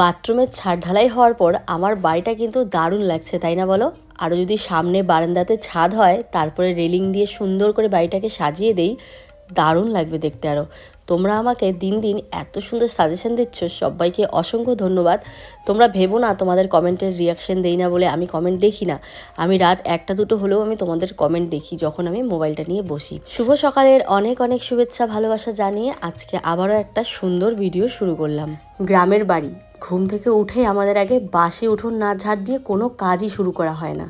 বাথরুমের ছাদ ঢালাই হওয়ার পর আমার বাড়িটা কিন্তু দারুণ লাগছে, তাই না বলো? আরও যদি সামনে বারান্দাতে ছাদ হয়, তারপরে রেলিং দিয়ে সুন্দর করে বাড়িটাকে সাজিয়ে দেই, দারুণ লাগবে দেখতে আরও। তোমরা আমাকে দিন দিন এত সুন্দর সাজেশন দিচ্ছ, সবাইকে অসংখ্য ধন্যবাদ। তোমরা ভেবো না তোমাদের কমেন্টের রিয়াকশন দেই না বলে আমি কমেন্ট দেখি না। আমি রাত একটা দুটো হলেও আমি তোমাদের কমেন্ট দেখি যখন আমি মোবাইলটা নিয়ে বসি। শুভ সকালের অনেক অনেক শুভেচ্ছা, ভালোবাসা জানিয়ে আজকে আবারও একটা সুন্দর ভিডিও শুরু করলাম। গ্রামের বাড়ি। ঘুম থেকে উঠে আমাদের আগে বাসি উঠোন না ঝাড় দিয়ে কোনো কাজই শুরু করা হয় না।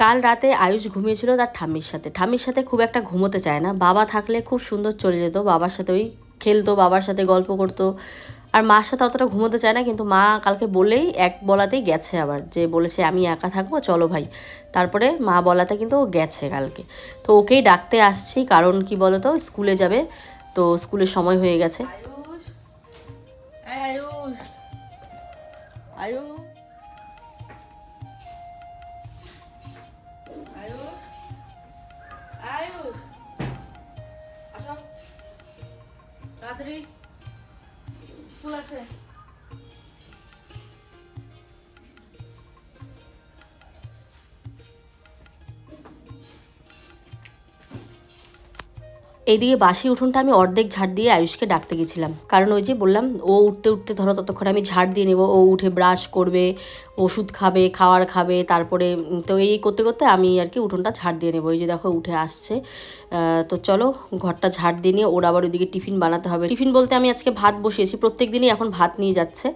কাল রাতে আয়ুষ ঘুমিয়েছিল তার ঠাম্মির সাথে। ঠাম্মির সাথে খুব একটা ঘুমোতে চায় না। বাবা থাকলে খুব সুন্দর চলে যেত। বাবার সাথে ওই খেলতো, বাবার সাথে গল্প করতো। আর মার সাথে অতটা ঘুমোতে চায় না, কিন্তু মা কালকে বলেই এক বলাতেই গেছে আবার যে বলেছে, আমি একা থাকব, চলো ভাই। তারপরে মা বলাতে কিন্তু ও গেছে কালকে। তো ওকেই ডাকতে আসছি, কারণ কি বলতো, স্কুলে যাবে। তো স্কুলের সময় হয়ে গেছে। আয়ুষ আয়ুষ। তাড়াতাড়ি স্কুল আছে। এইদিকে বাসি উঠোনটা আমি অর্ধেক ঝাড় দিয়ে আয়ুষকে ডাকতে গেছিলাম। কারণ ওই যে বললাম, ও উঠতে উঠতে ধরো ততক্ষণ আমি ঝাড় দিয়ে নেব, ও উঠে ব্রাশ করবে, ওষুধ খাবে, খাওয়ার খাবে, তারপরে তো এই করতে করতে আমি আর কি উঠোনটা ঝাড় দিয়ে নেব। এই যে দেখো উঠে আসছে। তো চলো ঘরটা ঝাড় দিয়ে নিয়ে ওর আবার ওইদিকে টিফিন বানাতে হবে। টিফিন বলতে আমি আজকে ভাত বসিয়েছি, প্রত্যেক দিনই এখন ভাত নিয়ে যাচ্ছে।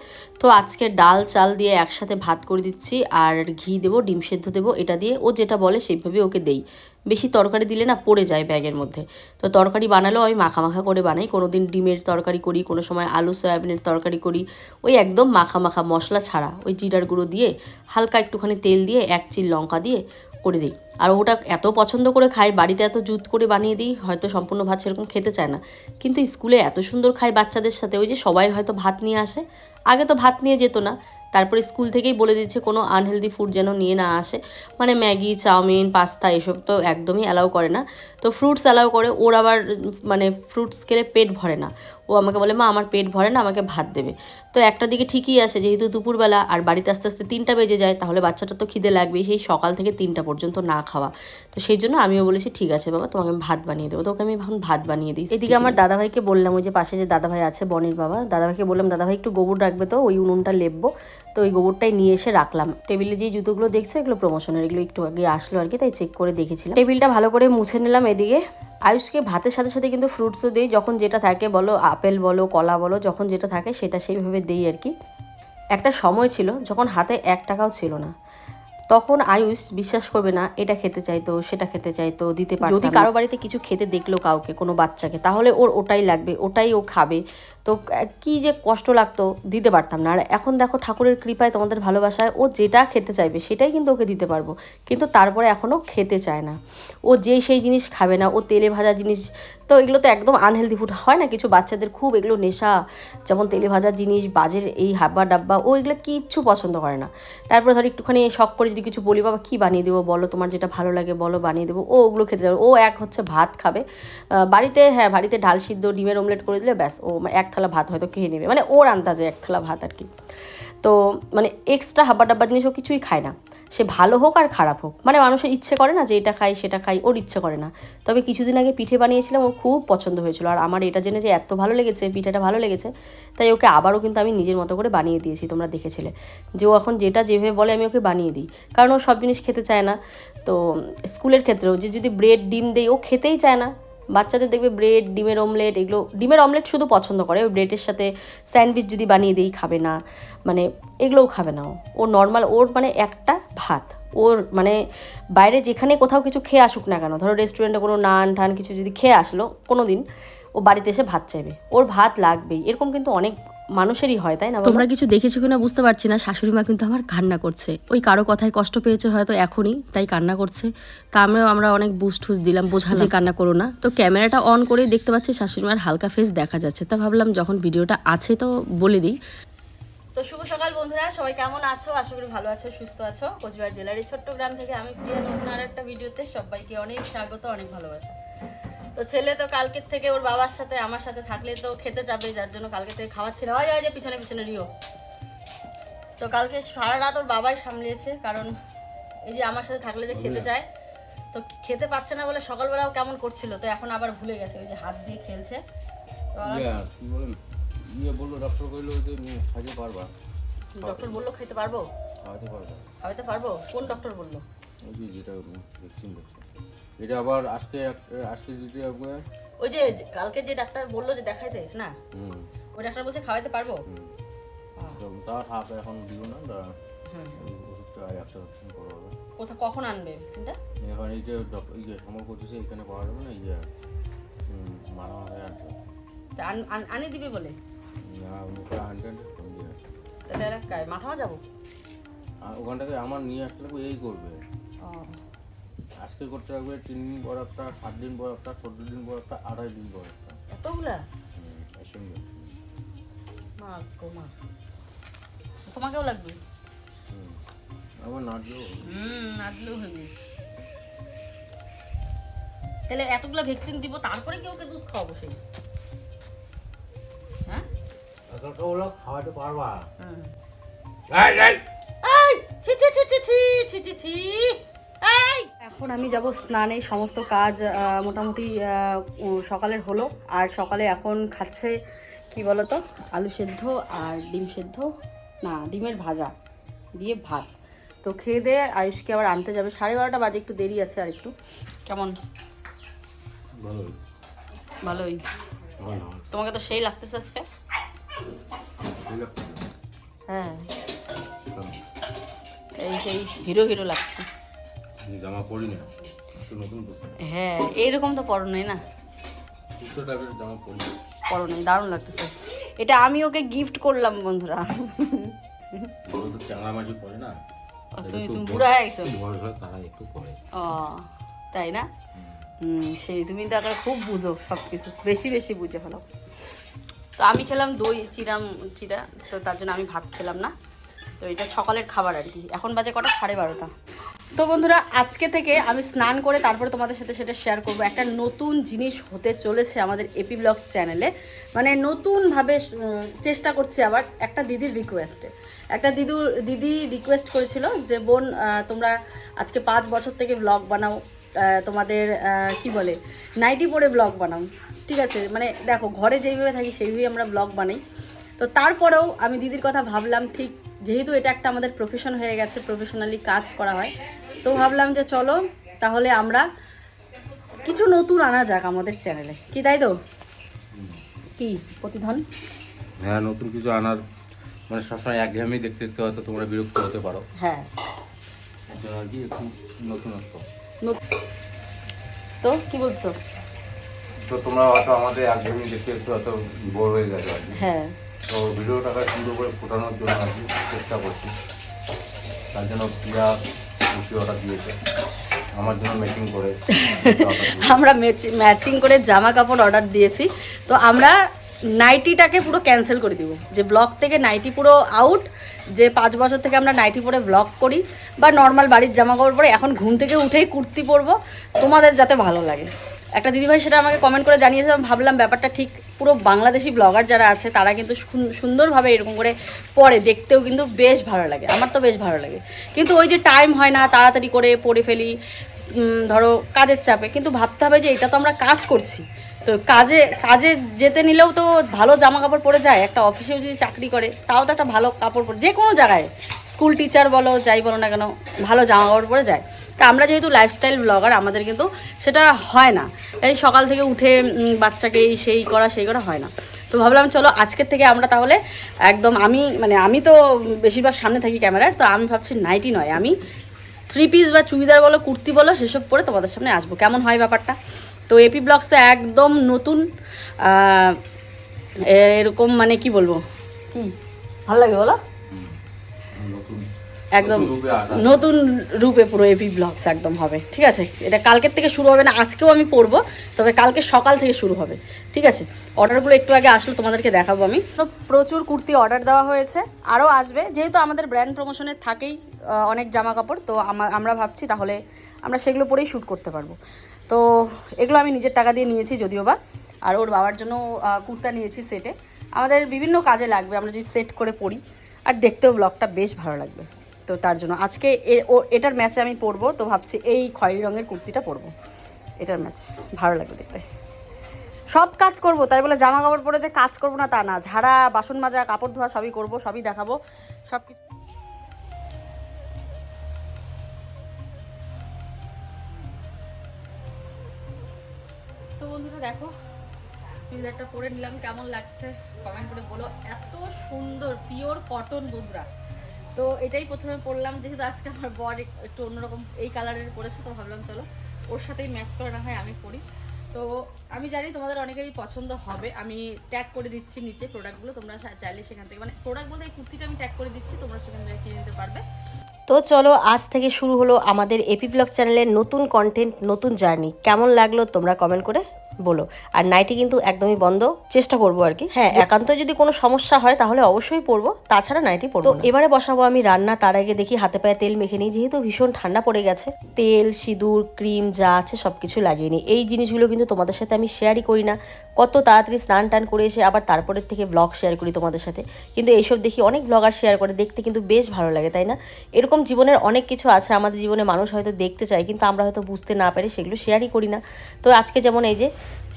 তো আজকে ডাল, চাল দিয়ে একসাথে ভাত করে দিচ্ছি আর ঘি দেবো, ডিম সেদ্ধ দেবো, এটা দিয়ে ও যেটা বলে সেইভাবে ওকে দেই। বেশি তরকারি দিলে না পড়ে যায় ব্যাগের মধ্যে। তো তরকারি বানালেও আমি মাখা মাখা করে বানাই। কোনো দিন ডিমের তরকারি করি, কোনো সময় আলু, সয়াবিনের তরকারি করি। ওই একদম মাখা মাখা মশলা ছাড়া ওই জিরার গুঁড়ো দিয়ে হালকা একটুখানি তেল দিয়ে এক চিল লঙ্কা দিয়ে করে দিই। আর ওটা এত পছন্দ করে খাই, বাড়িতে এত জুত করে বানিয়ে দিই, হয়তো সম্পূর্ণ ভাত সেরকম খেতে চায় না। কিন্তু স্কুলে এত সুন্দর খায় বাচ্চাদের সাথে, ওই যে সবাই হয়তো ভাত নিয়ে আসে, আগে তো ভাত নিয়ে যেত না। তারপরে স্কুল থেকেই বলে দিচ্ছে কোনো আনহেলদি ফুড যেন নিয়ে না আসে। মানে ম্যাগি, চাউমিন, পাস্তা এসব তো একদমই অ্যালাউ করে না। তো ফ্রুটস অ্যালাউ করে, ওর আবার মানে ফ্রুটস খেলে পেট ভরে না। ও আমাকে বলে, মা, আমার পেট ভরে না, আমাকে ভাত দেবে। তো একটা দিকে ঠিকই আছে, যেহেতু দুপুরবেলা আর বাড়িতে আস্তে আস্তে তিনটা বেজে যায়, তাহলে বাচ্চাটা তো খিদে লাগবেই, সেই সকাল থেকে তিনটা পর্যন্ত না খাওয়া। তো সেই জন্য আমিও বলেছি, ঠিক আছে বাবা, তোমাকে আমি ভাত বানিয়ে দেবো। তোকে আমি এখন ভাত বানিয়ে দিই এদিকে আমার দাদাভাইকে বললাম, ওই যে পাশে যে দাদাভাই আছে, বনির বাবা, দাদাভাইকে বললাম, দাদাভাই, একটু গোবর রাখবে তো, ওই উনুনটা লেপবো। তো ওই গোবরটাই নিয়ে এসে রাখলাম। টেবিলে যে জুতোগুলো দেখছ, এগুলো প্রমোশনের এগুলো একটু আগে আসলো আর কি, তাই চেক করে দেখেছিলাম। টেবিলটা ভালো করে মুছে নিলাম এদিকে। আয়ুষকে ভাতের সাথে সাথে কিন্তু ফ্রুটসও দিই। যখন যেটা থাকে বলো আপেল বলো কলা বলো যখন যেটা থাকে সেটা সেইভাবে দিই আর কি। একটা সময় ছিল যখন হাতে এক টাকাও ছিল না। তখন আয়ুষ বিশ্বাস করবে না এটা খেতে চাইতো সেটা খেতে চাইতো দিতে পারতো যদি কারও বাড়িতে কিছু খেতে দেখল কাউকে কোনো বাচ্চাকে তাহলে ওর ওটাই লাগবে ওটাই ও খাবে। তো কি যে কষ্ট লাগতো দিতে পারতাম না। আর এখন দেখো ঠাকুরের কৃপায় তোমাদের ভালোবাসায় ও যেটা খেতে চাইবে সেটাই কিন্তু ওকে দিতে পারব। কিন্তু তারপরে এখনও খেতে চায় না। ও যেই সেই জিনিস খাবে না, ও তেলে ভাজা জিনিস, তো এগুলো তো একদম আনহেলদি ফুড হয় না কিছু বাচ্চাদের খুব এগুলো নেশা। যেমন তেলে ভাজা জিনিস, বাজের এই হাব্বা ডাব্বা, ও এগুলো কিচ্ছু পছন্দ করে না। তারপরে ধর একটুখানি শখ করে যদি কিছু বলি, বাবা, কী বানিয়ে দেবো বলো? তোমার যেটা ভালো লাগে বলো, বানিয়ে দেবো। ও ওগুলো খেতে যাবে। ও এক হচ্ছে ভাত খাবে। বাড়িতে হ্যাঁ বাড়িতে ডাল সিদ্ধ, ডিমের অমলেট করে দিলে ব্যাস, ও এক থালা ভাত হয়তো খেয়ে নেবে। মানে ওর আন্দাজে এক থালা ভাত আর কি। তো মানে এক্সট্রা হাব্বা ডাব্বা জিনিস ও কিছুই খায় না। সে ভালো হোক আর খারাপ হোক। মানে মানুষের ইচ্ছে করে না যে এটা খাই, সেটা খাই, ওর ইচ্ছে করে না। তবে কিছুদিন আগে পিঠে বানিয়েছিলাম, ওর খুব পছন্দ হয়েছিল। আর আমার এটা জেনে যে এত ভালো লেগেছে, পিঠেটা ভালো লেগেছে, তাই ওকে আবারও কিন্তু আমি নিজের মতো করে বানিয়ে দিয়েছি, তোমরা দেখেছিলে। যে ও এখন যেটা যেভাবে বলে, আমি ওকে বানিয়ে দিই। কারণ ও সব জিনিস খেতে চায় না। তো স্কুলের ক্ষেত্রেও যে যদি ব্রেড ডিম দেই, ও খেতেই চায় না। বাচ্চাদের দেখবে ব্রেড, ডিমের অমলেট এগুলো, ডিমের অমলেট শুধু পছন্দ করে, ওই ব্রেডের সাথে স্যান্ডউইচ যদি বানিয়ে দিই খাবে না মানে এগুলোও খাবে না ও। নর্মাল ওর মানে একটা ভাত। ওর মানে বাইরে যেখানে কোথাও কিছু খেয়ে আসুক না কেন, ধরো রেস্টুরেন্টে কোনো নান ঠান কিছু যদি খেয়ে আসলো কোনো দিন ও বাড়িতে এসে ভাত চাইবে। ওর ভাত লাগবেই। এরকম কিন্তু অনেক মানুষেরই হয় তাই না তোমরা কিছু দেখেছ কিনা বুঝতে পারছি না। শাশুড়ি মা কিন্তু আমার কান্না করছে। ওই কারও কথায় কষ্ট পেয়েছে হয়তো এখনই তাই কান্না করছে। তা আমরাও আমরা অনেক বুস্ট ঠুস দিলাম বোঝা যে কান্না করো না। তো ক্যামেরাটা অন করেই দেখতে পাচ্ছি শাশুড়ি মার হালকা ফেস দেখা যাচ্ছে। তা ভাবলাম যখন ভিডিওটা আছে তো বলে দিই। তো শুভ সকাল বন্ধুরা সবাই কেমন আছো? আশা করি ভালো আছো সুস্থ আছো। কোচবিহার জেলার এই ছোট্ট গ্রাম থেকে আমি প্রিয়া নতুন আর একটা ভিডিওতে সবাইকে অনেক স্বাগত অনেক ভালোবাসা। তো ছেলে তো কালকের থেকে ওর বাবার সাথে আমার সাথে থাকলে তো খেতে যাবে যার জন্য কালকে থেকে খাওয়াচ্ছিল। ওই ওই যে পিছনে পিছনে রিও। তো কালকে সারা রাত ওর বাবাই সামলিয়েছে কারণ এই যে আমার সাথে থাকলে যে খেতে চায় তো খেতে পাচ্ছে না বলে সকালবেলাও কেমন করছিল তো এখন আবার ভুলে গেছে ওই যে হাত দিয়ে খেলছে। তো ইয়ে বলল ডক্টর কইলো যে খাইতে পারবা। ডক্টর বলল খেতে পারব? খাওয়াতে পারবা। খাওয়াতে পারব? কোন ডক্টর বলল? ওই যে যেটা ভ্যাকসিন এটা আবার আজকে আজকে দিতে হবে ওই যে যে কালকে যে ডাক্তার বলল যে দেখাইতে না? হুম। ওই ডাক্তার বলছে খাওয়াতে পারব? তার হাফ এখন দিও না ওষুধটা একটা করা হবে। কোথা কখন আনবে ভ্যাকসিনটা এখন এই যে ডক্টর ইয়ে সমর করতেছে এখানে পাওয়া যাবে না ইয়ে হুম মারা মাথায় আসবে আন- আন- আনি দিবে বলে? না ওটা আনটেন তাহলে আর এক কাজ- যাব ওখান থেকে আমার নিয়ে আসতে লাগবে এই করবে। আজকে করতে লাগবে তিন দিন পর একটা সাত দিন পর একটা চোদ্দ দিন পর একটা আড়াই দিন পর একটা। এতগুলা? মা গো মা। তোমাকেও লাগবে? নাচলেও হুম নাচলেও হবে। তাহলে এতগুলা ভ্যাকসিন দিব তারপরে কি ওকে দুধ খাওয়াবো সেই? হ্যাঁ এতটা ওরা খাওয়াতে পারবা এই, এই! এই ছি ছি ছি ছি ছি ছি ছি ছি। এই। এখন আমি যাব স্নানে সমস্ত কাজ মোটামুটি সকালের হলো। আর সকালে এখন খাচ্ছে কি বলতো আলু সেদ্ধ আর ডিম সেদ্ধ। না ডিমের ভাজা দিয়ে ভাত। তো খেয়ে দিয়ে আয়ুষকে আবার আনতে যাবে। সাড়ে বারোটা বাজে একটু দেরি আছে আর একটু। কেমন? ভালোই। ভালোই। তোমাকে তো সেই লাগতেছে আজকে। হ্যাঁ। এই সেই হিরো হিরো লাগছে। জামা পরি না নতুন হ্যাঁ এইরকম তো পরো নাই না। পরি নাই দারুণ লাগতেছে। এটা আমি ওকে গিফট করলাম বন্ধুরা। পরে না? তুমি তুমি বুড়া হয়ে গেছো তারা একটু পরে। ও তাই না? হুম। সেই তুমি তো এখন খুব বুঝো সব কিছু বেশি বেশি বুঝে ফেলো। তো আমি খেলাম দই, চিরাম, চিরা, তো তার জন্য আমি ভাত খেলাম না। তো এটা সকালের খাবার আর কি। এখন বাজে কটা? সাড়ে বারোটা। তো বন্ধুরা, আজকে থেকে আমি স্নান করে তারপরে তোমাদের সাথে সেটা শেয়ার করব। একটা নতুন জিনিস হতে চলেছে আমাদের এপি ব্লগস চ্যানেলে মানে নতুনভাবে চেষ্টা করছি আবার একটা দিদির রিকোয়েস্টে একটা দিদু, দিদি রিকোয়েস্ট করেছিল যে, বোন তোমরা আজকে পাঁচ বছর থেকে ব্লগ বানাও। তোমাদের কি বলে? নাইটি পরে ব্লগ বানাও। ঠিক আছে মানে দেখো ঘরে যেইভাবে থাকি সেইভাবেই আমরা ব্লগ বানাই। তো তারপরেও আমি দিদির কথা ভাবলাম ঠিক যেহেতু এটা একটা আমাদের প্রফেশন হয়ে গেছে প্রফেশনালি কাজ করা হয় তো ভাবলাম যে চলো তাহলে আমরা কিছু নতুন আনা যাক আমাদের চ্যানেলে কি তাই তো? কি প্রতিধন? হ্যাঁ নতুন কিছু আনার মানে সবসময় একঘেয়েমি দেখতে দেখতে হয়তো তোমরা বিরক্ত হতে পারো। হ্যাঁ। আর কি একটু তো কি বলছো? তো তোমরা হয়তো আমাদের একঘেয়েমি দেখতে হয়তো বোর হয়ে গেছো আর কি। হ্যাঁ। তো ভিডিওটাকে সুন্দর করে ফোটানোর জন্য আর কি চেষ্টা করছি। তার জন্য প্রিয়া কুর্তি অর্ডার দিয়েছে। আমার জন্য মেকিং করে। আমরা ম্যাচিং করে জামা কাপড় অর্ডার দিয়েছি। তো আমরা নাইটিটাকে পুরো ক্যান্সেল করে দিব। যে ব্লগ থেকে নাইটি পুরো আউট যে পাঁচ বছর থেকে আমরা নাইটি পরে ব্লগ করি বা নর্মাল বাড়ির জামা কাপড় পরে এখন ঘুম থেকে উঠেই কুর্তি পরবো তোমাদের যাতে ভালো লাগে। একটা দিদিভাই সেটা আমাকে কমেন্ট করে জানিয়েছে, আমি ভাবলাম ব্যাপারটা ঠিক পুরো বাংলাদেশি ব্লগার যারা আছে, তারা কিন্তু সুন- সুন্দরভাবে এরকম করে পরে দেখতেও কিন্তু বেশ ভালো লাগে, আমার তো বেশ ভালো লাগে। কিন্তু ওই যে টাইম হয় না, তাড়াতাড়ি করে পরে ফেলি ধরো কাজের চাপে, কিন্তু ভাবতে হবে যে এটা তো আমরা কাজ করছি। তো কাজে কাজে যেতে নিলেও তো ভালো জামা কাপড় পরে যায়, একটা অফিসেও যদি চাকরি করে, তাও তো একটা ভালো কাপড় পরে, যে কোনো জায়গায় স্কুল টিচার বলো, যাই বলো না কেন, ভালো জামা কাপড় পরে যায়। তা আমরা যেহেতু লাইফস্টাইল ব্লগার আমাদের কিন্তু সেটা হয় না। এই সকাল থেকে উঠে বাচ্চাকে সেই করা সেই করা হয় না। তো ভাবলাম চলো আজকের থেকে আমরা তাহলে একদম আমি মানে আমি তো বেশিরভাগ সামনে থাকি ক্যামেরার, তো আমি ভাবছি নাইটি নয়, আমি থ্রি পিস বা চুড়িদার বলো, কুর্তি বলো, সেসব পরে তোমাদের সামনে আসব। কেমন হয় ব্যাপারটা? তো এপি ব্লগসে একদম নতুন এরকম মানে কি বলব? ভালো লাগে বলো? একদম নতুন রূপে পুরো এপি ব্লগস একদম হবে ঠিক আছে? এটা কালকের থেকে শুরু হবে না আজকেও আমি পড়ব তবে কালকে সকাল থেকে শুরু হবে ঠিক আছে? অর্ডারগুলো একটু আগে আসলো তোমাদেরকে দেখাবো আমি। তো প্রচুর কুর্তি অর্ডার দেওয়া হয়েছে আরও আসবে যেহেতু আমাদের ব্র্যান্ড প্রমোশনের থাকেই অনেক জামা কাপড় তো আমরা ভাবছি তাহলে আমরা সেগুলো পরেই শ্যুট করতে পারব। তো এগুলো আমি নিজের টাকা দিয়ে নিয়েছি যদিও বা আর ওর বাবার জন্য কুর্তা নিয়েছি সেটে। আমাদের বিভিন্ন কাজে লাগবে আমরা যদি সেট করে পরি আর দেখতেও ব্লগটা বেশ ভালো লাগবে। তো তার জন্য। আজকে এটার ম্যাচে আমি পরবো, তো ভাবছি এই খয়েরি রঙের কুর্তিটা পরবো। এটার ম্যাচে ভালো লাগবে দেখতে। সব কাজ করব, তাই বলে জামা কাপড় পরে যে কাজ করব না তা না। ঝাড়া, বাসন মাজা, কাপড় ধোয়া সবই করব, সবই দেখাবো। সব কিছু তো বন্ধুরা দেখো, চুড়িদারটা পরে নিলাম, কেমন লাগছে? কমেন্ট করে বলো। এত সুন্দর পিওর কটন বন্ধুরা। তো এটাই প্রথমে পরলাম যেহেতু আজকে আমার বর এক- একটু অন্যরকম এই কালারের পরেছে তো ভাবলাম চলো ওর সাথেই ম্যাচ করে না হয় আমি পরি তো আমি জানি তোমাদের অনেকেরই পছন্দ হবে, আমি ট্যাগ করে দিচ্ছি নিচে প্রোডাক্টগুলো তোমরা চাইলে সেখান থেকে মানে প্রোডাক্ট বলতে এই কুর্তিটা আমি ট্যাগ করে দিচ্ছি, তোমরা সেখান থেকে কিনে নিতে পারবে। তো চলো, আজ থেকে শুরু হলো আমাদের এপি ব্লগ চ্যানেলের নতুন কন্টেন্ট নতুন জার্নি কেমন লাগল তোমরা কমেন্ট করে বলো। আর নাইটি কিন্তু একদমই বন্ধ। চেষ্টা করব আর কি। হ্যাঁ একান্ত যদি কোনো সমস্যা হয় তাহলে অবশ্যই পরবো তাছাড়া নাইটি পরবো এবারে বসাবো আমি রান্না তার আগে দেখি হাতে পায়ে তেল মেখে নিই। যেহেতু ভীষণ ঠান্ডা পড়ে গেছে তেল সিঁদুর ক্রিম যা আছে সব কিছু লাগিয়ে নিই। এই জিনিসগুলো কিন্তু তোমাদের সাথে আমি শেয়ারই করি না। কত তাড়াতাড়ি স্নান টান করে এসে আবার তারপরের থেকে ব্লগ শেয়ার করি তোমাদের সাথে। কিন্তু এইসব দেখি অনেক ব্লগার শেয়ার করে দেখতে কিন্তু বেশ ভালো লাগে তাই না? এরকম জীবনের অনেক কিছু আছে আমাদের জীবনে মানুষ হয়তো দেখতে চায় কিন্তু আমরা হয়তো বুঝতে না পারি সেগুলো শেয়ারই করি না। তো আজকে যেমন এই যে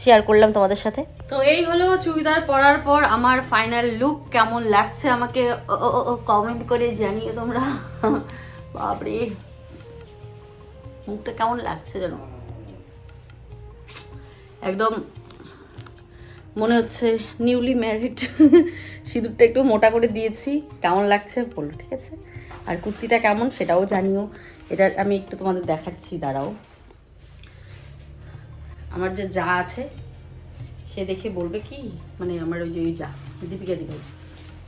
শেয়ার করলাম তোমাদের সাথে। তো এই হলো চুড়িদার পরার পর আমার ফাইনাল লুক কেমন লাগছে আমাকে কমেন্ট করে জানিয়ে তোমরা। বাপরে, মুখটা কেমন লাগছে যেন। একদম মনে হচ্ছে নিউলি ম্যারিড সিঁদুরটা একটু মোটা করে দিয়েছি, কেমন লাগছে বলো, ঠিক আছে? আর কুর্তিটা কেমন সেটাও জানিও। এটা আমি একটু তোমাদের দেখাচ্ছি, দাঁড়াও। আমার যে যা আছে, সে দেখে বলবে কি? মানে আমার ওই যে ওই যা, দীপিকা দিদি।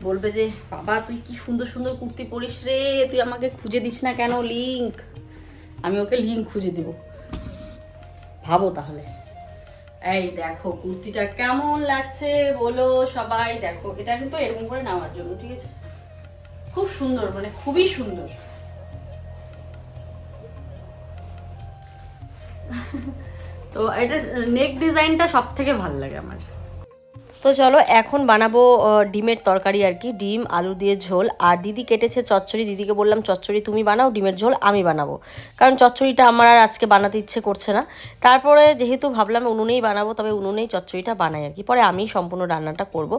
বলবে যে, বাবা, তুই কি সুন্দর সুন্দর কুর্তি পরিস রে, তুই আমাকে খুঁজে দিস না কেন, লিঙ্ক? আমি ওকে লিঙ্ক খুঁজে দিব। ভাবো তাহলে। এই দেখো, কুর্তিটা কেমন লাগছে বলো সবাই দেখো। এটা কিন্তু এরকম করে নেওয়ার জন্য, ঠিক আছে? খুব সুন্দর মানে খুবই সুন্দর। তো এটা নেক ডিজাইনটা সব থেকে ভালো লাগে আমার। তো চলো, এখন বানাবো ডিমের তরকারি আর কি। ডিম, আলু দিয়ে ঝোল। আর দিদি কেটেছে চচ্চড়ি। দিদিকে বললাম, চচ্চড়ি তুমি বানাও, ডিমের ঝোল আমি বানাবো। কারণ চচ্চড়িটা আমার আর আজকে বানাতে ইচ্ছে করছে না। তারপরে যেহেতু ভাবলাম উনুনেই বানাবো, তবে উনুনেই চচ্চড়িটা বানাই আর কি। পরে আমি সম্পূর্ণ রান্নাটা করব।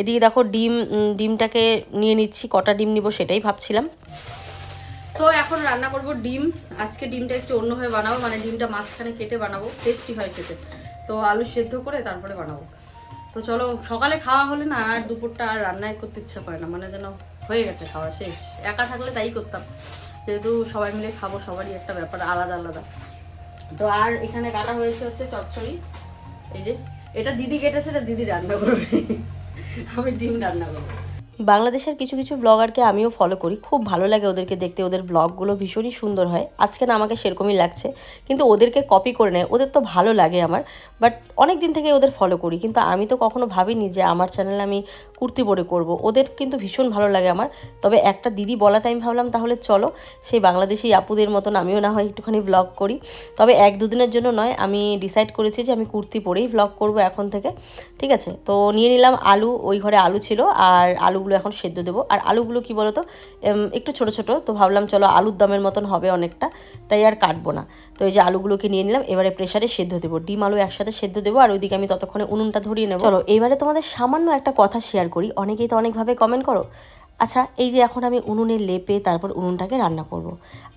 এদিকে দেখো, ডিম ডিমটাকে নিয়ে নিচ্ছি। কটা ডিম নিব সেটাই ভাবছিলাম। তো এখন রান্না করব ডিম। আজকে ডিমটা একটু অন্যভাবে বানাবো মানে ডিমটা মাঝখানে কেটে বানাবো টেস্টি হয় খেতে। তো আলু সেদ্ধ করে তারপরে বানাবো। তো চলো, সকালে খাওয়া হলে না আর দুপুরটা আর রান্নাই করতে ইচ্ছা করে না মানে যেন হয়ে গেছে খাওয়া শেষ। একা থাকলে তাই করতাম। যেহেতু সবাই মিলে খাব, সবারই একটা ব্যাপার আলাদা আলাদা। তো আর এখানে কাটা হয়েছে হচ্ছে চচ্চড়ি। এই যে, এটা দিদি কেটেছে, এটা দিদি রান্না করবে। আমি ডিম রান্না করব। বাংলাদেশের কিছু কিছু ব্লগারকে আমিও ফলো করি। খুব ভালো লাগে ওদেরকে দেখতে। ওদের ব্লগগুলো ভীষণই সুন্দর হয়। আজকে না আমাকে সেরকমই লাগছে। কিন্তু ওদেরকে কপি করে নেয়। ওদের তো ভালো লাগে আমার। বাট অনেক দিন থেকে ওদের ফলো করি। কিন্তু আমি তো কখনো ভাবিনি যে আমার চ্যানেলে আমি কুর্তি পরে করব। ওদের কিন্তু ভীষণ ভালো লাগে আমার। তবে একটা দিদি বলাতে আমি ভাবলাম, তাহলে চলো, সেই বাংলাদেশি আপুদের মতন আমিও না হয় একটুখানি ব্লগ করি। তবে এক দুদিনের জন্য নয়, আমি ডিসাইড করেছি যে আমি কুর্তি পরেই ব্লগ করব এখন থেকে। ঠিক আছে? তো নিয়ে নিলাম আলু। ওই ঘরে আলু ছিল। আর আলুগুলো এখন সেদ্ধ দেবো। আর আলুগুলো কি বলতো এম, একটু ছোট ছোট তো ভাবলাম চলো আলুর দমের মতন হবে অনেকটা তাই আর কাটবো না। তো এই যে আলুগুলোকে নিয়ে নিলাম এবারে প্রেশারে সেদ্ধ দেবো। ডিম আলু একসাথে সেদ্ধ দেবো আর ওইদিকে আমি ততক্ষণে উনুনটা ধরিয়ে নেব। চলো এবারে তোমাদের সামান্য একটা কথা শেয়ার করি অনেকেই তো অনেকভাবে কমেন্ট করো। আচ্ছা এই যে এখন আমি উনুনে লেপে তারপর উনুনটাকে রান্না করব।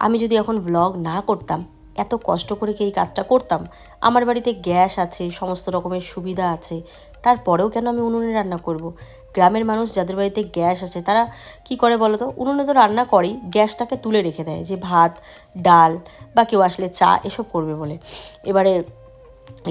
আমি যদি এখন ব্লগ না করতাম এত কষ্ট করে কি এই কাজটা করতাম? আমার বাড়িতে গ্যাস আছে সমস্ত রকমের সুবিধা আছে তারপরেও কেন আমি উনুনে রান্না করব। গ্রামের মানুষ যাদের বাড়িতে গ্যাস আছে, তারা কি করে বলো তো? উনুনে তো রান্না করেই, গ্যাসটাকে তুলে রেখে দেয় যে ভাত, ডাল বা কেউ আসলে চা এসব করবে বলে। এবারে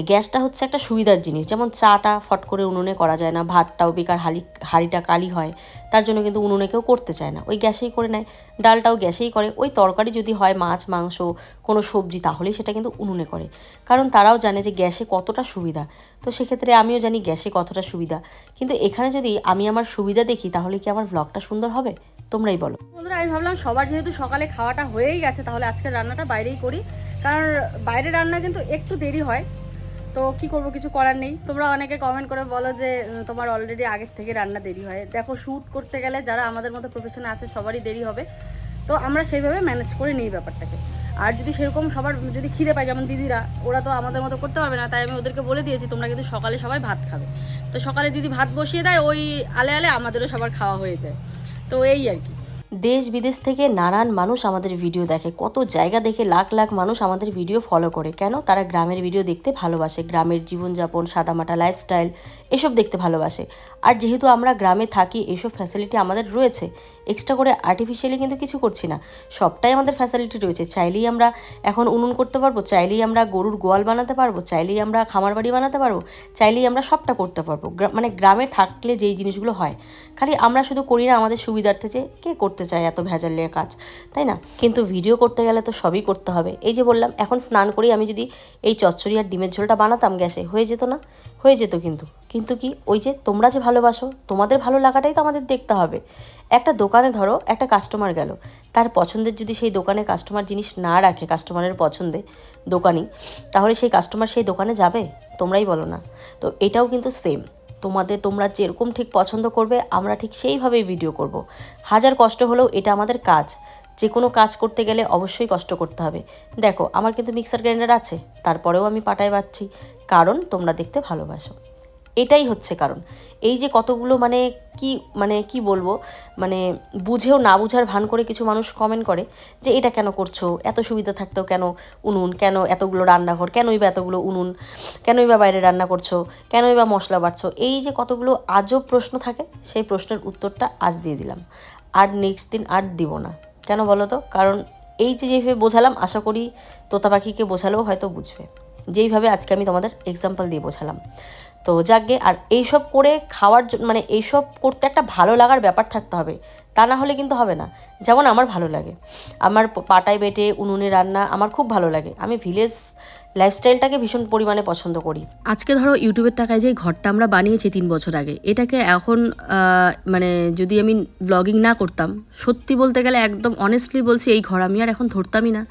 গ্যাসটা হচ্ছে একটা সুবিধার জিনিস। যেমন চাটা ফট করে উনুনে করা যায় না, ভাতটাও বেকার হালি, হাঁড়িটা কালি হয়, তার জন্য কিন্তু উনুনে কেউ করতে চায় না। ওই গ্যাসেই করে নেয়, ডালটাও গ্যাসেই করে। ওই তরকারি যদি হয় মাছ, মাংস, কোনো সবজি, তাহলেই সেটা কিন্তু উনুনে করে। কারণ তারাও জানে যে গ্যাসে কতটা সুবিধা। তো সেক্ষেত্রে আমিও জানি গ্যাসে কতটা সুবিধা। কিন্তু এখানে যদি আমি আমার সুবিধা দেখি, তাহলে কি আমার ব্লগটা সুন্দর হবে? তোমরাই বলো। বন্ধুরা, আমি ভাবলাম সবার যেহেতু সকালে খাওয়াটা হয়েই গেছে, তাহলে আজকে রান্নাটা বাইরেই করি। কারণ বাইরে রান্না কিন্তু একটু দেরি হয়। তো কি করব, কিছু করার নেই। তোমরা অনেকে কমেন্ট করে বলো যে তোমার অলরেডি আগের থেকে রান্না দেরি হয়। দেখো শ্যুট করতে গেলে যারা আমাদের মতো প্রফেশনে আছে, সবারই দেরি হবে। তো আমরা সেইভাবে ম্যানেজ করে নিই ব্যাপারটাকে। আর যদি সেরকম সবার, যদি খিদে পায়, যেমন দিদিরা, ওরা তো আমাদের মতো করতে পারবে না। তাই আমি ওদেরকে বলে দিয়েছি, তোমরা কিন্তু সকালে সবাই ভাত খাবে। তো সকালে দিদি ভাত বসিয়ে দেয়, ওই আলে আলে আমাদেরও সবার খাওয়া হয়ে যায়। তো এই আর কি। দেশ বিদেশ থেকে নানান মানুষ আমাদের ভিডিও দেখে। কত জায়গা দেখে লাখ লাখ মানুষ আমাদের ভিডিও ফলো করে। কেন? তারা গ্রামের ভিডিও দেখতে ভালোবাসে। গ্রামের জীবনযাপন, সাদামাটা লাইফস্টাইল এসব দেখতে ভালোবাসে। আর যেহেতু আমরা গ্রামে থাকি, এসব ফ্যাসিলিটি আমাদের রয়েছে। এক্সট্রা করে আর্টিফিশিয়ালি কিন্তু কিছু করছি না। সবটাই আমাদের ফ্যাসিলিটি রয়েছে। চাইলেই আমরা এখন উনুন করতে পারব, চাইলেই আমরা গরুর গোয়াল বানাতে পারব, চাইলেই আমরা খামার বাড়ি বানাতে পারব, চাইলেই আমরা সবটা করতে পারব। মানে গ্রামে থাকলে যেই জিনিসগুলো হয়, খালি আমরা শুধু করি না আমাদের সুবিধার্থে যে কে করতে চায় এত ভেজাল নিয়ে কাজ, তাই না? কিন্তু ভিডিও করতে গেলে তো সবই করতে হবে। এই যে বললাম, এখন স্নান করি আমি যদি এই চচ্চড়ি আর ডিমের ঝোলটা বানাতাম গ্যাসে, হয়ে যেত না? হয়ে যেত কিন্তু। কিন্তু কি? ওই যে তোমরা যে ভালোবাসো, তোমাদের ভালো লাগাটাই তো আমাদের দেখতে হবে। একটা দোকানে ধরো একটা কাস্টমার গেল। তার পছন্দের যদি সেই দোকানে কাস্টমার জিনিস না রাখে কাস্টমারের পছন্দে দোকানি, তাহলে সেই কাস্টমার সেই দোকানে যাবে? তোমরাই বলো না। তো এটাও কিন্তু সেম তোমাদের, তোমরা যেরকম ঠিক পছন্দ করবে, আমরা ঠিক সেইভাবেই ভিডিও করব। হাজার কষ্ট হলেও এটা আমাদের কাজ। যে কোনো কাজ করতে গেলে অবশ্যই কষ্ট করতে হবে। দেখো, আমার কিন্তু মিক্সার গ্রাইন্ডার আছে, তারপরেও আমি পাটায় বাচ্ছি কারণ তোমরা দেখতে ভালোবাসো। এটাই হচ্ছে কারণ। এই যে কতগুলো মানে কি মানে কি বলব মানে বুঝেও না বুঝার ভান করে কিছু মানুষ কমেন্ট করে যে এটা কেন করছ, এত সুবিধা থাকতেও কেন উনুন, কেন এতগুলো রান্নাঘর, কেনই বা এতগুলো উনুন, কেনই বা বাইরে রান্না করছ, কেনই বা মশলা বাড়ছো, এই যে কতগুলো আজব প্রশ্ন থাকে, সেই প্রশ্নের উত্তরটা আজ দিয়ে দিলাম। আর নেক্সট দিন আর দিব না। কেন বলো তো? কারণ এই যে যেভাবে বোঝালাম, আশা করি তোতা পাখিকে বোঝালেও হয়তো বুঝবে। যেইভাবে আজকে আমি তোমাদের এক্সাম্পল দিয়ে বোঝালাম। তো যাকগে আর এইসব করে খাওয়ার জন্য মানে এইসব করতে একটা ভালো লাগার ব্যাপার থাকতে হবে। তা না হলে কিন্তু হবে না। যেমন আমার ভালো লাগে। আমার পাটায় বেটে, উনুনে রান্না আমার খুব ভালো লাগে। আমি ভিলেজ লাইফস্টাইলটাকে ভীষণ পরিমাণে পছন্দ করি। আজকে ধরো ইউটিউবের টাকায় যে ঘরটা আমরা বানিয়েছি তিন বছর আগে, এটাকে এখন মানে যদি আমি ব্লগিং না করতাম, সত্যি বলতে গেলে একদম অনেস্টলি বলছি এই ঘর আমি আর এখন ধরতামই না।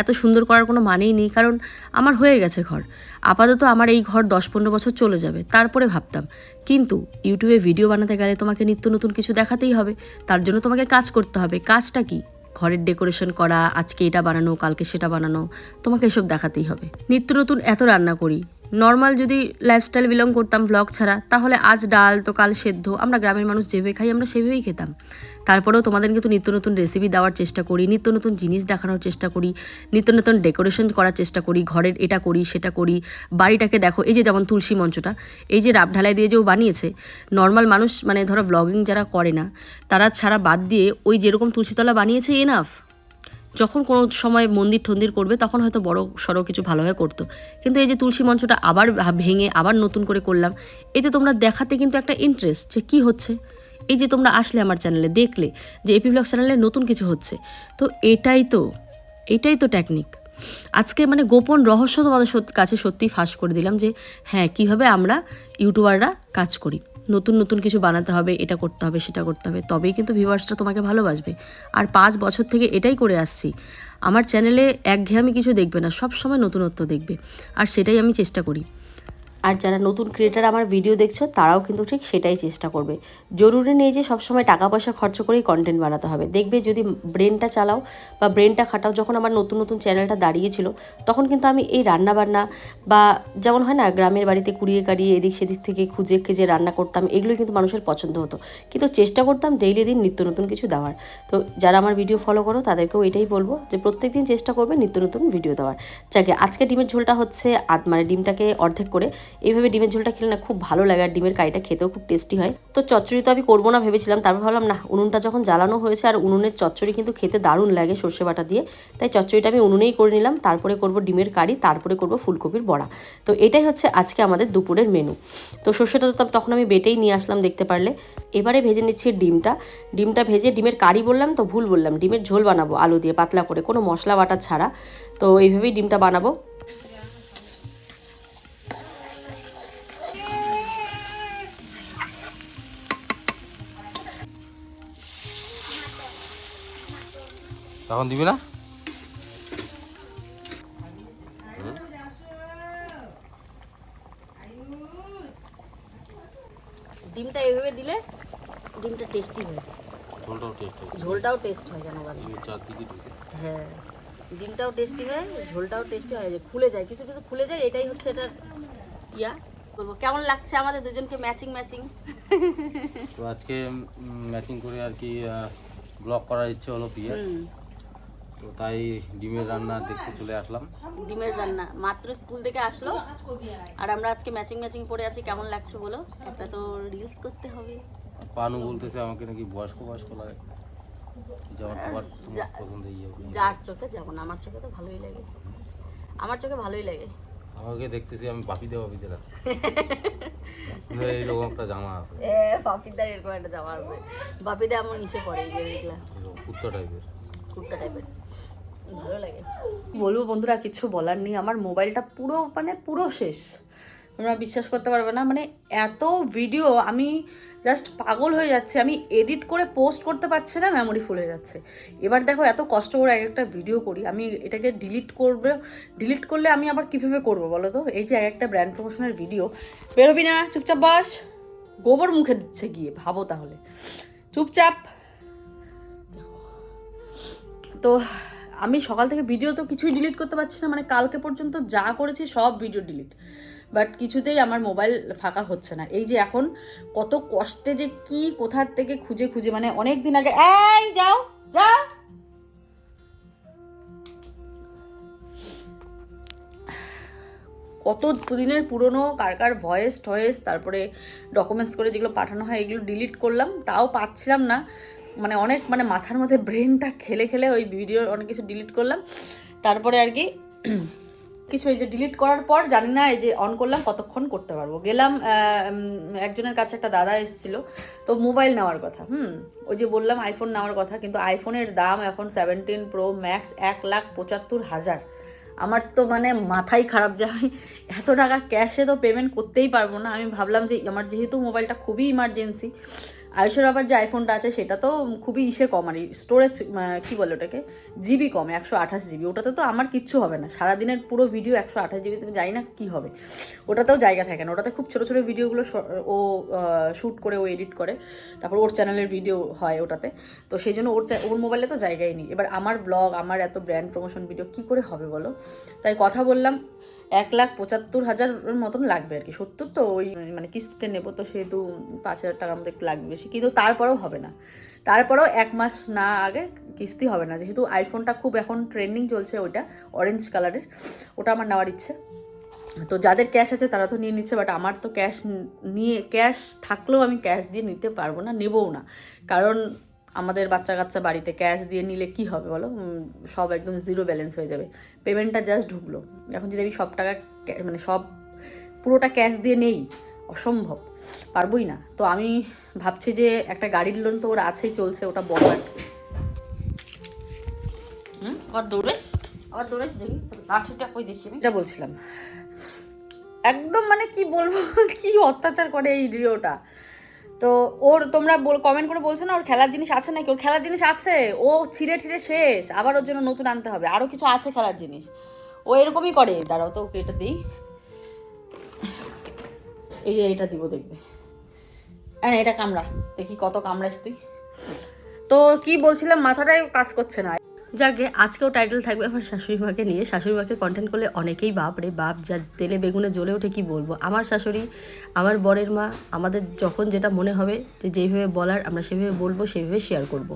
এত সুন্দর করার কোনো মানেই নেই, কারণ আমার হয়ে গেছে ঘর। আপাতত আমার এই ঘর দশ পনেরো বছর চলে যাবে, তারপরে ভাবতাম। কিন্তু ইউটিউবে ভিডিও বানাতে গেলে তোমাকে নিত্য নতুন কিছু দেখাতেই হবে, তার জন্য তোমাকে কাজ করতে হবে। কাজটা কি? ঘরের ডেকোরেশন করা, আজকে এটা বানানো, কালকে সেটা বানানো, তোমাকে এসব দেখাতেই হবে। নিত্য নতুন এত রান্না করি নর্মাল যদি লাইফস্টাইল বিলং করতাম ব্লগ ছাড়া, তাহলে আজ ডাল তো কাল সেদ্ধ। আমরা গ্রামের মানুষ যেভাবে খাই, আমরা সেভাবেই খেতাম। তারপরেও তোমাদের কিন্তু নিত্য নতুন রেসিপি দেওয়ার চেষ্টা করি, নিত্য নতুন জিনিস দেখানোর চেষ্টা করি, নিত্য নতুন ডেকোরেশন করার চেষ্টা করি, ঘরের এটা করি, সেটা করি। বাড়িটাকে দেখো, এই যে যেমন তুলসী মঞ্চটা, এই যে রাব ঢালাই দিয়ে যে ও বানিয়েছে নর্মাল মানুষ মানে ধরো ব্লগিং যারা করে না, তারা ছাড়া বাদ দিয়ে ওই যেরকম তুলসীতলা বানিয়েছে এনাফ যখন কোনো সময় মন্দির ঠন্দির করবে, তখন হয়তো বড় সড়ো কিছু ভালোভাবে করতো। কিন্তু এই যে তুলসী মঞ্চটা আবার ভেঙে আবার নতুন করে করলাম, এতে তোমরা দেখাতে কিন্তু একটা ইন্টারেস্ট যে কী হচ্ছে। এই যে তোমরা আসলে আমার চ্যানেলে দেখলে যে এপি ব্লগ চ্যানেলে নতুন কিছু হচ্ছে। তো এটাই তো এটাই তো টেকনিক আজকে মানে গোপন রহস্য তোমাদের কাছে সত্যি ফাঁস করে দিলাম যে হ্যাঁ কীভাবে আমরা ইউটিউবাররা কাজ করি। নতুন নতুন কিছু বানাতে হবে, এটা করতে হবে, সেটা করতে হবে। তবেই কিন্তু ভিউয়ার্সটা তোমাকে ভালোবাসবে। আর পাঁচ বছর থেকে এটাই করে আসছি। আমার চ্যানেলে একঘেয়েমি কিছু দেখবে না সব সময় নতুনত্ব দেখবে। আর সেটাই আমি চেষ্টা করি। আর যারা নতুন ক্রিয়েটার আমার ভিডিও দেখছ, তারাও কিন্তু ঠিক সেটাই চেষ্টা করবে। জরুরি নেই যে সবসময় টাকা পয়সা খরচ করেই কন্টেন্ট বানাতে হবে। দেখবে যদি ব্রেনটা চালাও বা ব্রেনটা খাটাও, যখন আমার নতুন নতুন চ্যানেলটা দাঁড়িয়েছিল, তখন কিন্তু আমি এই রান্না বান্না বা যেমন হয় না, গ্রামের বাড়িতে কুড়িয়ে কাড়িয়ে এদিক সেদিক থেকে খুঁজে খুঁজে রান্না করতাম এগুলো কিন্তু মানুষের পছন্দ হতো। কিন্তু চেষ্টা করতাম ডেইলি দিন নিত্য নতুন কিছু দেওয়ার। তো যারা আমার ভিডিও ফলো করো, তাদেরকেও এটাই বলব যে প্রত্যেক দিন চেষ্টা করবে নিত্য নতুন ভিডিও দেওয়ার। যাকে আজকে ডিমের ঝোলটা হচ্ছে মানে ডিমটাকে অর্ধেক করে এইভাবে ডিমের ঝোলটা খেলে না খুব ভালো লাগে আর ডিমের কারিটা খেতেও খুব টেস্টি হয়। তো চচ্চড়ি তো আমি করব না ভেবেছিলাম, তারপর ভাবলাম না উনুনটা যখন জ্বালানো হয়েছে আর উনুনের চচ্চড়ি কিন্তু খেতে দারুণ লাগে সর্ষে বাটা দিয়ে। তাই চচ্চড়িটা আমি উনুনেই করে নিলাম, তারপরে করব ডিমের কারি, তারপরে করব ফুলকপির বড়া। তো এটাই হচ্ছে আজকে আমাদের দুপুরের মেনু তো সর্ষেটা তো তখন আমি বেটেই নিয়ে আসলাম দেখতে পারলে। এবারে ভেজে নিচ্ছি ডিমটা। ডিমটা ভেজে ডিমের কারি বললাম তো ভুল বললাম, ডিমের ঝোল বানাবো আলু দিয়ে পাতলা করে, কোনো মশলা বাটা ছাড়া। তো এইভাবেই ডিমটা বানাবো। তখন দিবি না? ডিমটা এভাবে দিলে ডিমটা টেস্টি হয়। ঝোলটাও টেস্ট হয়। ঝোলটাও টেস্ট হয় জানো? চারদিকে হ্যাঁ ডিমটাও টেস্টি হয় ঝোলটাও টেস্টি হয় যে খুলে যায় কিছু কিছু খুলে যায় এটাই হচ্ছে এটার ইয়া। করব কেমন লাগছে আমাদের দুজনকে ম্যাচিং ম্যাচিং তো আজকে ম্যাচিং করে আর কি ব্লক করার ইচ্ছে হলো বিয়ে তো তাই ডিমের রান্না দেখতে চলে আসলাম। ডিমের রান্না মাত্র স্কুল থেকে আসলো। আর আমরা আজকে ম্যাচিং ম্যাচিং পরে আছি কেমন লাগছে বলো? একটা তো রিলস করতে হবে। পানু বলতেছে আমাকে নাকি বয়স্ক বয়স্ক লাগে। যেমন তোমার তোমার যা- পছন্দ ইয়ে যার চোখে যেমন আমার চোখে তো ভালোই লাগে। আমার চোখে ভালোই লাগে। আমাকে দেখতেছি আমি বাপিতে লাগছে এইরকম একটা জামা আছে। এ বাপিদার এরকম একটা জামা আছে। বাপিদা এমন ইসে পড়ে এগুলা। কুত্তা টাইপের কুর্তা টাইপের ভালো লাগে। বলব বন্ধুরা, কিছু বলার নেই। আমার মোবাইলটা পুরো মানে পুরো শেষ। তোমরা বিশ্বাস করতে পারবে না। মানে এত ভিডিও আমি জাস্ট পাগল হয়ে যাচ্ছে। আমি এডিট করে পোস্ট করতে পারছি না মেমোরি ফুল হয়ে যাচ্ছে। এবার দেখো, এত কষ্ট করে এক একটা ভিডিও করি। আমি এটাকে ডিলিট করবে ডিলিট করলে আমি আবার কীভাবে করব বলো তো? এই যে এক একটা ব্র্যান্ড প্রমোশনের ভিডিও বেরোবি না, চুপচাপ বাস। গোবর মুখে দিচ্ছে গিয়ে, ভাবো তাহলে। চুপচাপ। তো আমি সকাল থেকে ভিডিও তো কিছুই ডিলিট করতে পারছি না মানে কালকে পর্যন্ত যা করেছি সব ভিডিও ডিলিট বাট কিছুতেই আমার মোবাইল ফাঁকা হচ্ছে না। এই যে এখন কত কষ্টে যে কি কোথার থেকে খুঁজে খুঁজে মানে অনেক দিন আগে এই, যাও যা কত দিনের পুরনো, কার কার ভয়েস টয়েস তারপরে ডকুমেন্টস করে যেগুলো পাঠানো হয়, এগুলো ডিলিট করলাম, তাও পাচ্ছিলাম না। মানে অনেক মানে মাথার মধ্যে ব্রেনটা খেলে খেলে ওই ভিডিও অনেক কিছু ডিলিট করলাম। তারপরে আর কি, কিছু এই যে ডিলিট করার পর জানি না এই যে অন করলাম, কতক্ষণ করতে পারব? গেলাম একজনের কাছে একটা দাদা এসেছিল, তো মোবাইল নেওয়ার কথা, হুম? ওই যে বললাম আইফোন নেওয়ার কথা, কিন্তু আইফোনের দাম এখন সেভেন্টিন প্রো ম্যাক্স এক লাখ পঁচাত্তর হাজার। আমার তো মানে মাথাই খারাপ যে আমি এত টাকা ক্যাশে তো পেমেন্ট করতেই পারব না। আমি ভাবলাম যে আমার যেহেতু মোবাইলটা খুবই ইমার্জেন্সি আয়ুষের আবার যে আইফোনটা আছে, সেটা তো খুবই ইসে কম আর স্টোরেজ কী বলে ওটাকে? জিবি কম, একশো আঠাশ জিবি ওটাতে তো আমার কিচ্ছু হবে না। সারাদিনের পুরো ভিডিও একশো আঠাশ জিবি তুমি জানি না কী হবে। ওটাতেও জায়গা থাকে না। ওটাতে খুব ছোটো ছোটো ভিডিওগুলো ও শ্যুট করে, ও এডিট করে। তারপর ওর চ্যানেলের ভিডিও হয় ওটাতে। তো সেই জন্য ওর ওর মোবাইলে তো জায়গাই নেই। এবার আমার ব্লগ আমার এত ব্র্যান্ড প্রমোশন ভিডিও কী করে হবে বলো? তাই কথা বললাম। এক লাখ পঁচাত্তর হাজারের মতন লাগবে আর কি। সত্তর তো ওই মানে কিস্তিতে নেব তো সেহেতু পাঁচ হাজার টাকার মতো একটু লাগবে বেশি। কিন্তু তারপরেও হবে না। তারপরেও এক মাস না আগে কিস্তি হবে না। যেহেতু আইফোনটা খুব এখন ট্রেন্ডিং চলছে ওইটা অরেঞ্জ কালারের ওটা আমার নেওয়ার ইচ্ছে। তো যাদের ক্যাশ আছে তারা তো নিয়ে নিচ্ছে বাট আমার তো ক্যাশ নিয়ে ক্যাশ থাকলেও আমি ক্যাশ দিয়ে নিতে পারব না, নেবও না। কারণ আমাদের বাচ্চা কাচ্চা বাড়িতে ক্যাশ দিয়ে নিলে কি হবে বলো? সব একদম জিরো ব্যালেন্স হয়ে যাবে। পেমেন্টটা জাস্ট ঢুকলো। এখন যদি আমি সব টাকা মানে সব পুরোটা ক্যাশ দিয়ে নেই অসম্ভব। পারবই না। তো আমি ভাবছি যে একটা গাড়ির লোন তো ওর আছেই চলছে ওটা বড় হুম আবার দৌড়েস? আবার দৌড়েস দেখি লাঠিটা কই দেখি আমি? এটা বলছিলাম। একদম মানে কি বলব? কি অত্যাচার করে এই রিওটা তো ওর তোমরা কমেন্ট করে বলছো না ওর খেলার জিনিস আছে নাকি? ওর খেলার জিনিস আছে। ও ছিঁড়ে ঠিড়ে শেষ। আবার ওর জন্য নতুন আনতে হবে। আরও কিছু আছে খেলার জিনিস। ও এরকমই করে। দাঁড়াও তো, ওকে এটা দিই। এই যে এটা দিব, দেখবে। হ্যাঁ এটা কামড়া। দেখি কত কামড়াইস তুই। তো কি বলছিলাম, মাথাটাই কাজ করছে না। যাকে আজকেও টাইটেল থাকবে আমার শাশুড়ি মাকে নিয়ে। শাশুড়ি মাকে কন্টেন্ট করলে অনেকেই বাপ রে বাপ, যা তেলে বেগুনে জ্বলে ওঠে কি বলব? আমার শাশুড়ি, আমার বরের মা, আমাদের যখন যেটা মনে হবে, যে যেভাবে বলার আমরা সেভাবে বলব, সেভাবে শেয়ার করব।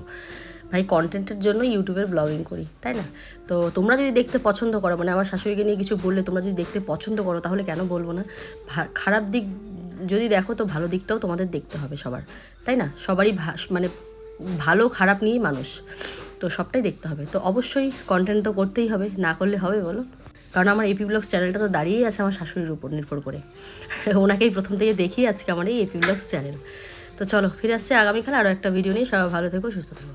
ভাই কন্টেন্টের জন্য ইউটিউবের ব্লগিং করি, তাই না? তো তোমরা যদি দেখতে পছন্দ করো মানে আমার শাশুড়িকে নিয়ে কিছু বললে তোমরা যদি দেখতে পছন্দ করো, তাহলে কেন বলব না? খারাপ দিক যদি দেখো, তো ভালো দিকটাও তোমাদের দেখতে হবে সবার, তাই না? সবারই মানে ভালো খারাপ নিয়েই মানুষ। তো সবটাই দেখতে হবে। তো অবশ্যই কন্টেন্ট তো করতেই হবে, না করলে হবে বলো? কারণ আমার এপি ব্লগস চ্যানেলটা তো দাঁড়িয়েই আছে আমার শাশুড়ির উপর নির্ভর করে। ওনাকেই প্রথম থেকে দেখি আজকে আমার এই এপি ব্লগস চ্যানেল তো চলো, ফিরে আসছে আগামীকাল আরও একটা ভিডিও নিয়ে। সবাই ভালো থেকো, সুস্থ থেকো।